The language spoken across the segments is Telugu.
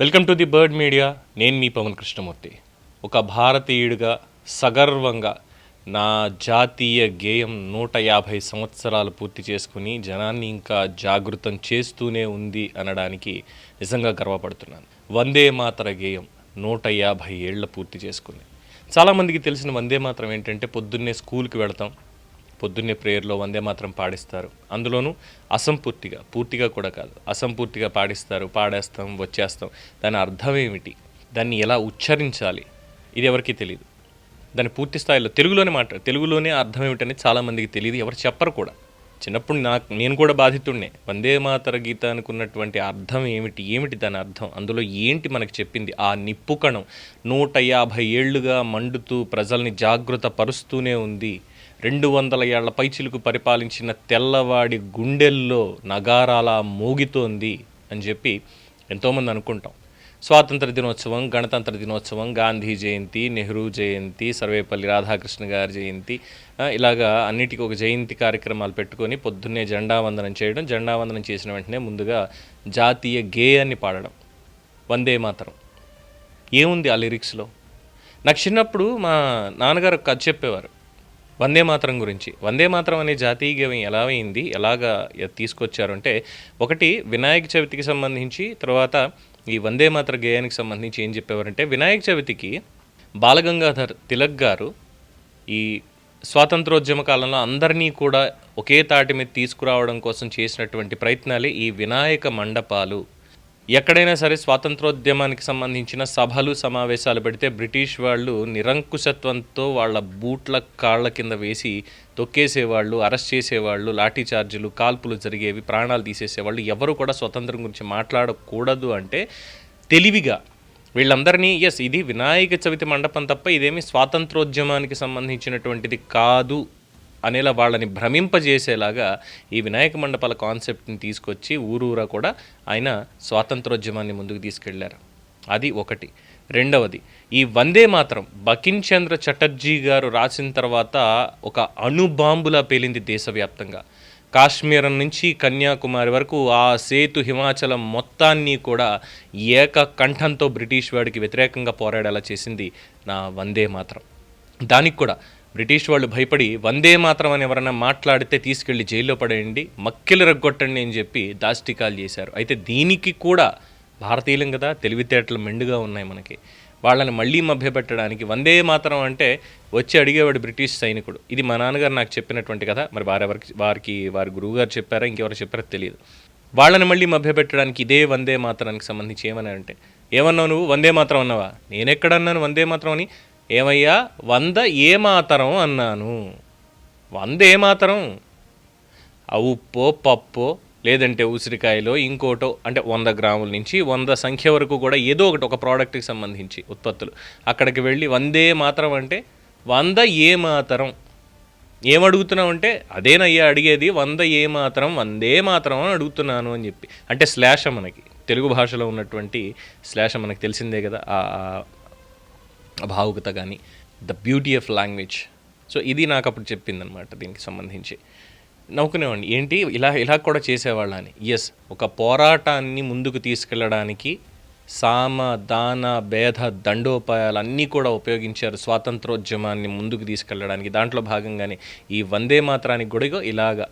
Welcome to the Bird Media. నేను మీ పవన్ కృష్ణమూర్తి. ఒక భారతీయుడిగా సగర్వంగా నా జాతీయ గేయం నూట యాభై సంవత్సరాలు పూర్తి చేసుకుని జనాన్ని ఇంకా జాగృతం చేస్తూనే ఉంది అనడానికి నిజంగా గర్వపడుతున్నాను. వందే మాతర గేయం నూట యాభై ఏళ్ళ పూర్తి చేసుకుంది. చాలామందికి తెలిసిన వందే మాత్రం ఏంటంటే పొద్దున్నే స్కూల్కి వెళతాం పొద్దున్నే ప్రేయర్లో వందే మాత్రం పాడిస్తారు. అందులోనూ అసంపూర్తిగా పూర్తిగా కూడా కాదు. అసంపూర్తిగా పాడిస్తారు పాడేస్తాం వచ్చేస్తాం. దాని అర్థం ఏమిటి? దాన్ని ఎలా ఉచ్చరించాలి? ఇది ఎవరికీ తెలియదు దాని పూర్తి స్థాయిలో తెలుగులోనే మాట తెలుగులోనే అర్థం ఏమిటని చాలామందికి తెలియదు ఎవరు చెప్పరు కూడా. చిన్నప్పుడు నాకు నేను కూడా బాధితుడినే. వందే మాతర గీత అనుకున్నటువంటి అర్థం ఏమిటి? ఏమిటి దాని అర్థం? అందులో ఏంటి మనకు చెప్పింది? ఆ నిప్పు కణం నూట యాభై ఏళ్ళుగా మండుతూ ప్రజల్ని జాగ్రత్త పరుస్తూనే ఉంది. రెండు వందల ఏళ్ళ పైచిలుకు పరిపాలించిన తెల్లవాడి గుండెల్లో నగారాల మోగితోంది అని చెప్పి ఎంతోమంది అనుకుంటాం. స్వాతంత్ర దినోత్సవం గణతంత్ర దినోత్సవం గాంధీ జయంతి నెహ్రూ జయంతి సర్వేపల్లి రాధాకృష్ణ గారి జయంతి ఇలాగా అన్నిటికీ ఒక జయంతి కార్యక్రమాలు పెట్టుకొని పొద్దున్నే జెండా వందనం చేయడం జెండా వందనం చేసిన వెంటనే ముందుగా జాతీయ గేయాన్ని పాడడం. వందే మాతరం. ఏముంది ఆ లిరిక్స్లో? నాకు చిన్నప్పుడు మా నాన్నగారు ఒక కథ చెప్పేవారు. వందే మాతరం గురించి. వందే మాతరం అనే జాతీయ గేయం ఎలా అయింది? ఎలాగా తీసుకొచ్చారంటే తీసుకొచ్చారు అంటే ఒకటి వినాయక చవితికి సంబంధించి తర్వాత ఈ వందే మాతర గేయానికి సంబంధించి ఏం చెప్పేవారంటే వినాయక చవితికి బాలగంగాధర్ తిలక్ గారు ఈ స్వాతంత్రోద్యమ కాలంలో అందరినీ కూడా ఒకే తాటి మీద తీసుకురావడం కోసం చేసినటువంటి ప్రయత్నాలే ఈ వినాయక మండపాలు. ఎక్కడైనా సరే స్వాతంత్రోద్యమానికి సంబంధించిన సభలు సమావేశాలు పెడితే బ్రిటిష్ వాళ్ళు నిరంకుశత్వంతో వాళ్ళ బూట్ల కాళ్ళ కింద వేసి తొక్కేసేవాళ్ళు అరెస్ట్ చేసేవాళ్ళు లాఠీ చార్జీలు కాల్పులు జరిగేవి ప్రాణాలు తీసేసేవాళ్ళు. ఎవరు కూడా స్వతంత్రం గురించి మాట్లాడకూడదు అంటే తెలివిగా వీళ్ళందరినీ ఎస్ ఇది వినాయక చవితి మండపం తప్ప ఇదేమి స్వాతంత్రోద్యమానికి సంబంధించినటువంటిది కాదు. అనేలా వాళ్ళని భ్రమింపజేసేలాగా ఈ వినాయక మండపాల కాన్సెప్ట్ని తీసుకొచ్చి ఊరూరా కూడా ఆయన స్వాతంత్రోద్యమాన్ని ముందుకు తీసుకెళ్ళారు. అది ఒకటి. రెండవది ఈ వందే మాత్రం బకిన్ చంద్ర చటర్జీ గారు రాసిన తర్వాత ఒక అణుబాంబులా పేలింది దేశవ్యాప్తంగా. కాశ్మీరం నుంచి కన్యాకుమారి వరకు ఆ సేతు హిమాచలం మొత్తాన్ని కూడా ఏక కంఠంతో బ్రిటిష్ వాడికి వ్యతిరేకంగా పోరాడేలా చేసింది నా వందే మాత్రం. దానికి కూడా బ్రిటిష్ వాళ్ళు భయపడి వందే మాత్రం అని ఎవరైనా మాట్లాడితే తీసుకెళ్ళి జైల్లో పడేయండి మక్కిలు రగ్గొట్టండి అని చెప్పి దాష్టికాలు చేశారు. అయితే దీనికి కూడా భారతీయులం కదా తెలివితేటలు మెండుగా ఉన్నాయి మనకి. వాళ్ళని మళ్ళీ మభ్యపెట్టడానికి వందే మాత్రం అంటే వచ్చి అడిగేవాడు బ్రిటిష్ సైనికుడు. ఇది మా నాన్నగారు నాకు చెప్పినటువంటి కదా మరి వారెవరికి వారికి వారి గురువుగారు చెప్పారా ఇంకెవరు చెప్పారో తెలియదు. వాళ్ళని మళ్ళీ మభ్యపెట్టడానికి ఇదే వందే మాత్రానికి సంబంధించి ఏమని అంటే ఏమన్నావు నువ్వు? వందే మాత్రం అన్నావా? నేనెక్కడన్నాను వందే మాత్రం అని ఏమయ్యా? వంద ఏ మాతరం అన్నాను. వంద మాతరం ఆ ఉప్పో పప్పో లేదంటే ఉసిరికాయలో ఇంకోటో అంటే వంద గ్రాముల నుంచి వంద సంఖ్య వరకు కూడా ఏదో ఒకటి ఒక ప్రోడక్ట్కి సంబంధించి ఉత్పత్తులు. అక్కడికి వెళ్ళి వందే మాత్రం అంటే వంద ఏ మాతరం ఏమడుగుతున్నామంటే అదేనయ్యా అడిగేది వంద ఏ మాత్రం వందే మాత్రం అని అడుగుతున్నాను అని చెప్పి. అంటే శ్లాష మనకి. తెలుగు భాషలో ఉన్నటువంటి శ్లాష మనకి తెలిసిందే కదా భావుకత కానీ the beauty of language. So ఇది నాకు అప్పుడు చెప్పిందనమాట దీనికి సంబంధించి. నవ్వుకునేవాడిని ఏంటి ఇలా ఇలా కూడా చేసేవాళ్ళ అని? ఎస్ ఒక పోరాటాన్ని ముందుకు తీసుకెళ్ళడానికి సామ దాన భేద దండోపాయాలు అన్నీ కూడా ఉపయోగించారు స్వాతంత్రోద్యమాన్ని ముందుకు తీసుకెళ్ళడానికి. దాంట్లో భాగంగానే ఈ వందే మాత్రానికి కూడా ఇలాగ ఇలాగా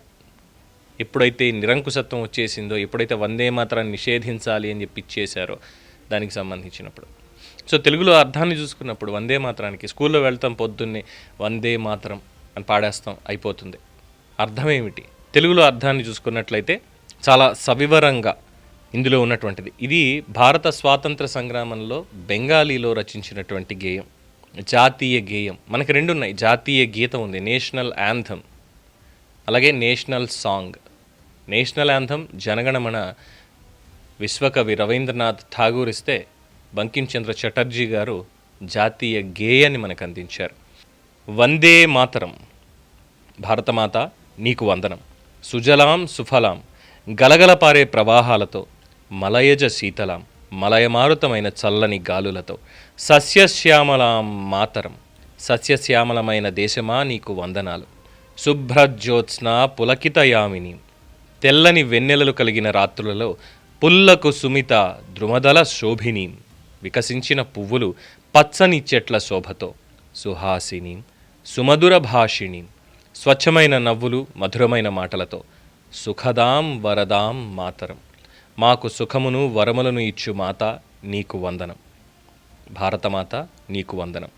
ఎప్పుడైతే నిరంకుశత్వం వచ్చేసిందో ఎప్పుడైతే వందే మాత్రాన్ని నిషేధించాలి అని చెప్పి ఇచ్చేశారో దానికి సంబంధించినప్పుడు. సో తెలుగులో అర్థాన్ని చూసుకున్నప్పుడు వందే మాత్రానికి స్కూల్లో వెళ్తాం పొద్దున్నే వందే మాత్రం అని పాడేస్తాం అయిపోతుంది. అర్థం ఏమిటి తెలుగులో అర్థాన్ని చూసుకున్నట్లయితే చాలా సవివరంగా ఇందులో ఉన్నటువంటిది. ఇది భారత స్వాతంత్ర సంగ్రామంలో బెంగాలీలో రచించినటువంటి గేయం. జాతీయ గేయం. మనకి రెండు ఉన్నాయి జాతీయ గీతం ఉంది. National anthem. అలాగే national song. National anthem Jana Gana Mana విశ్వకవి Rabindranath Tagore ఇస్తే బంకించంద్ర చటర్జీ గారు జాతీయ గేయాన్ని మనకు అందించారు. వందే మాతరం. భారతమాత నీకు వందనం. సుజలాం సుఫలాం. గలగలపారే ప్రవాహాలతో మలయజ శీతలాం. మలయమారుతమైన చల్లని గాలులతో. సస్యశ్యామలాం మాతరం. సస్యశ్యామలమైన దేశమా నీకు వందనాలు. శుభ్రజ్యోత్స్న పులకితయామిని తెల్లని వెన్నెలలు కలిగిన రాత్రులలో పుల్లకు సుమిత ద్రుమదల శోభినీం. వికసించిన పువ్వులు పచ్చని చెట్ల శోభతో. సుహాసినీం సుమధుర భాషిణీం స్వచ్ఛమైన నవ్వులు మధురమైన మాటలతో. సుఖదాం వరదాం మాతరం. మాకు సుఖమును వరములను ఇచ్చు మాత నీకు వందనం. భారతమాత నీకు వందనం.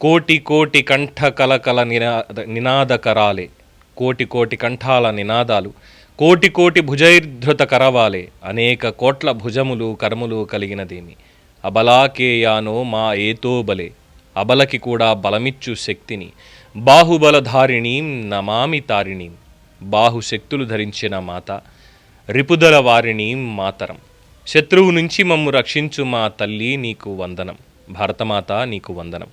కోటి కోటి కంఠ కలకల నినాద నినాదకరాలే. కోటి కోటి కంఠాల నినాదాలు. కోటి కోటి భుజైర్ధృత కరవాలే. అనేక కోట్ల భుజములు కరములు కలిగినదేమి అబలాకేయానో మా ఏతో బలే. అబలకి కూడా బలమిచ్చు శక్తిని. బాహుబలధారిణీం నమామి తారిణీం. బాహుశక్తులు ధరించిన మాత. రిపుదల వారిణీం మాతరం. శత్రువు నుంచి మమ్ము రక్షించు మా తల్లి నీకు వందనం. భారతమాత నీకు వందనం.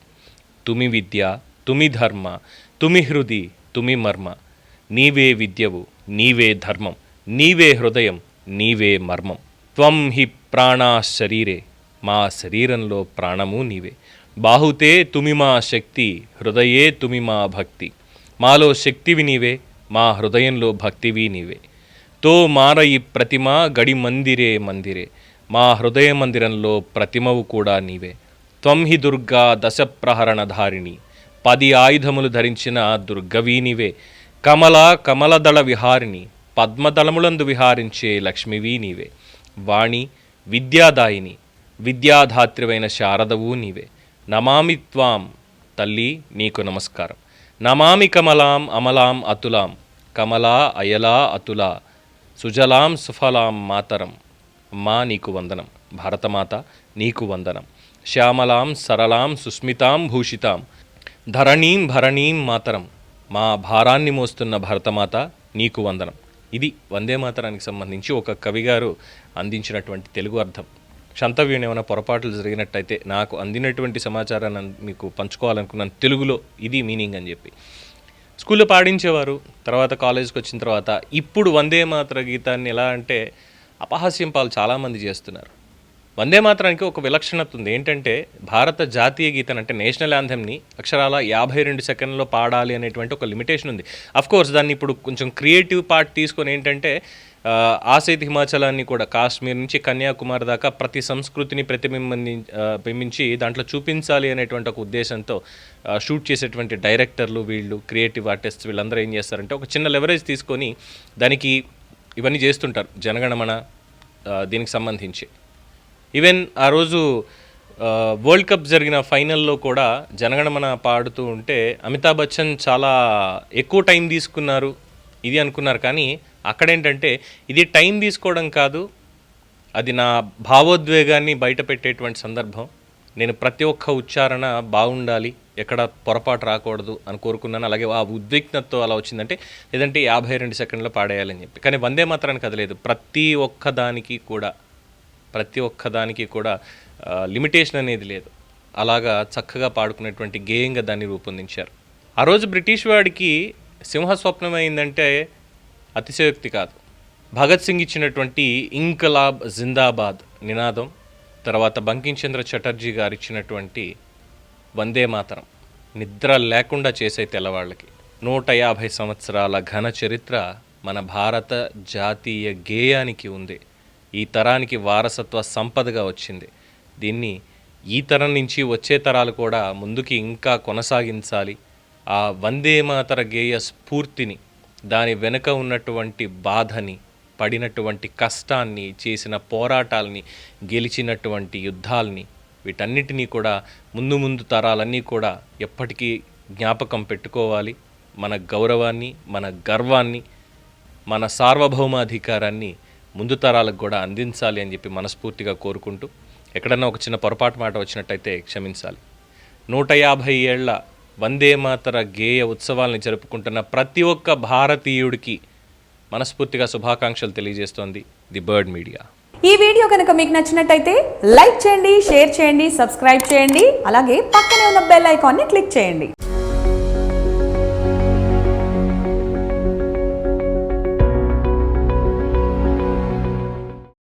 తుమి విద్య తుమి ధర్మ తుమి హృది తుమి మర్మ. నీవే విద్యవు నీవే ధర్మం. నీవే హృదయం నీవే మర్మం. త్వం హి ప్రాణా శరీరే. మా శరీరంలో ప్రాణము నీవే. బాహుతే తుమి మా శక్తి హృదయే తుమి మా భక్తి. మాలో శక్తివి నీవే మా హృదయంలో భక్తివి నీవే. తో మారయి ప్రతిమ గడి మందిరే మందిరే మా హృదయ మందిరంలో ప్రతిమవు కూడా నీవే. త్వం హి దుర్గా దశప్రహరణధారిణి పది ఆయుధములు ధరించిన దుర్గవీ నీవే. కమల కమలదళ విహారిణి పద్మదళములందు విహారించే లక్ష్మివీ నీవే. వాణి విద్యాదాయిని విద్యాధాత్రివైన శారదవు నీవే. నమామి త్వాం తల్లి నీకు నమస్కారం. నమామి కమలాం అమలాం అతులాం. కమలా అయలా అతులా. సుజలాం సుఫలాం మాతరం. అమ్మా నీకు వందనం. భారతమాత నీకు వందనం. శ్యామలాం సరళాం సుస్మితాం భూషితాం. ధరణీం భరణీం మాతరం. మా భారాన్ని మోస్తున్న భరతమాత నీకు వందనం. ఇది వందే మాతరానికి సంబంధించి ఒక కవిగారు అందించినటువంటి తెలుగు అర్థం. క్షంతవ్యం ఏమైనా పొరపాట్లు జరిగినట్టయితే నాకు అందినటువంటి సమాచారాన్ని మీకు పంచుకోవాలనుకున్నాను. తెలుగులో ఇది మీనింగ్ అని చెప్పి. స్కూల్లో పాడించేవారు తర్వాత కాలేజ్కి వచ్చిన తర్వాత ఇప్పుడు వందే మాత్ర గీతాన్ని ఎలా అంటే అపహాస్యం పాలు చాలామంది చేస్తున్నారు. వందే మాత్రానికి ఒక విలక్షణత ఉంది. ఏంటంటే భారత జాతీయ గీతం అంటే నేషనల్ యాంథెమ్ని అక్షరాల యాభై రెండు సెకండ్లో పాడాలి అనేటువంటి ఒక లిమిటేషన్ ఉంది. అఫ్ కోర్స్ దాన్ని ఇప్పుడు కొంచెం క్రియేటివ్ పార్ట్ తీసుకొని ఏంటంటే ఆసేత్ హిమాచలాన్ని కూడా కాశ్మీర్ నుంచి కన్యాకుమారి దాకా ప్రతి సంస్కృతిని ప్రతిబింబి బింబించి దాంట్లో చూపించాలి అనేటువంటి ఒక ఉద్దేశంతో షూట్ చేసేటువంటి డైరెక్టర్లు వీళ్ళు క్రియేటివ్ ఆర్టిస్ట్ వీళ్ళందరూ ఏం చేస్తారంటే ఒక చిన్న లెవరేజ్ తీసుకొని దానికి ఇవన్నీ చేస్తుంటారు జనగణమన దీనికి సంబంధించి. ఈవెన్ ఆ రోజు వరల్డ్ కప్ జరిగిన ఫైనల్లో కూడా జనగణమన పాడుతూ ఉంటే అమితాబ్ బచ్చన్ చాలా ఎక్కువ టైం తీసుకున్నారు ఇది అనుకున్నారు కానీ అక్కడేంటంటే ఇది టైం తీసుకోవడం కాదు అది నా భావోద్వేగాన్ని బయట పెట్టేటువంటి సందర్భం. నేను ప్రతి ఒక్క ఉచ్చారణ బాగుండాలి ఎక్కడ పొరపాటు రాకూడదు అని కోరుకున్నాను. అలాగే ఆ ఉద్విగ్నతతో అలా వచ్చిందంటే లేదంటే యాభై రెండు సెకండ్లో పాడేయాలని చెప్పి. కానీ వందే మాత్రానికి అది లేదు. ప్రతి ఒక్క దానికి కూడా ప్రతి ఒక్క దానికి కూడా లిమిటేషన్ అనేది లేదు. అలాగా చక్కగా పాడుకునేటువంటి గేయంగా దాన్ని రూపొందించారు. ఆ రోజు బ్రిటిష్ వాడికి సింహస్వప్నం అయిందంటే అతిశయోక్తి కాదు. భగత్ సింగ్ ఇచ్చినటువంటి ఇంకలాబ్ జిందాబాద్ నినాదం తర్వాత బంకించంద్ర చటర్జీ గారు ఇచ్చినటువంటి వందే మాతరం నిద్ర లేకుండా చేసే తెల్లవాళ్ళకి. నూట యాభై సంవత్సరాల ఘన చరిత్ర మన భారత జాతీయ గేయానికి ఉంది. ఈ తరానికి వారసత్వ సంపదగా వచ్చింది. దీన్ని ఈ తరం నుంచి వచ్చే తరాలు కూడా ముందుకి ఇంకా కొనసాగించాలి. ఆ వందే మాతర గేయ స్ఫూర్తిని దాని వెనుక ఉన్నటువంటి బాధని పడినటువంటి కష్టాన్ని చేసిన పోరాటాల్ని గెలిచినటువంటి యుద్ధాల్ని వీటన్నిటినీ కూడా ముందు ముందు తరాలన్నీ కూడా ఎప్పటికీ జ్ఞాపకం పెట్టుకోవాలి. మన గౌరవాన్ని మన గర్వాన్ని మన సార్వభౌమాధికారాన్ని ముందు తరాలకు కూడా అందించాలి అని చెప్పి మనస్ఫూర్తిగా కోరుకుంటూ ఎక్కడన్నా ఒక చిన్న పొరపాటు మాట వచ్చినట్టయితే క్షమించాలి. నూట యాభై ఏళ్ళ వందే మాతర గేయ ఉత్సవాల్ని జరుపుకుంటున్న ప్రతి ఒక్క భారతీయుడికి మనస్ఫూర్తిగా శుభాకాంక్షలు తెలియజేస్తోంది ది బర్డ్ మీడియా. ఈ వీడియో కనుక మీకు నచ్చినట్టయితే లైక్ చేయండి షేర్ చేయండి సబ్స్క్రైబ్ చేయండి అలాగే పక్కనే ఉన్న బెల్ ఐకాన్ని క్లిక్ చేయండి.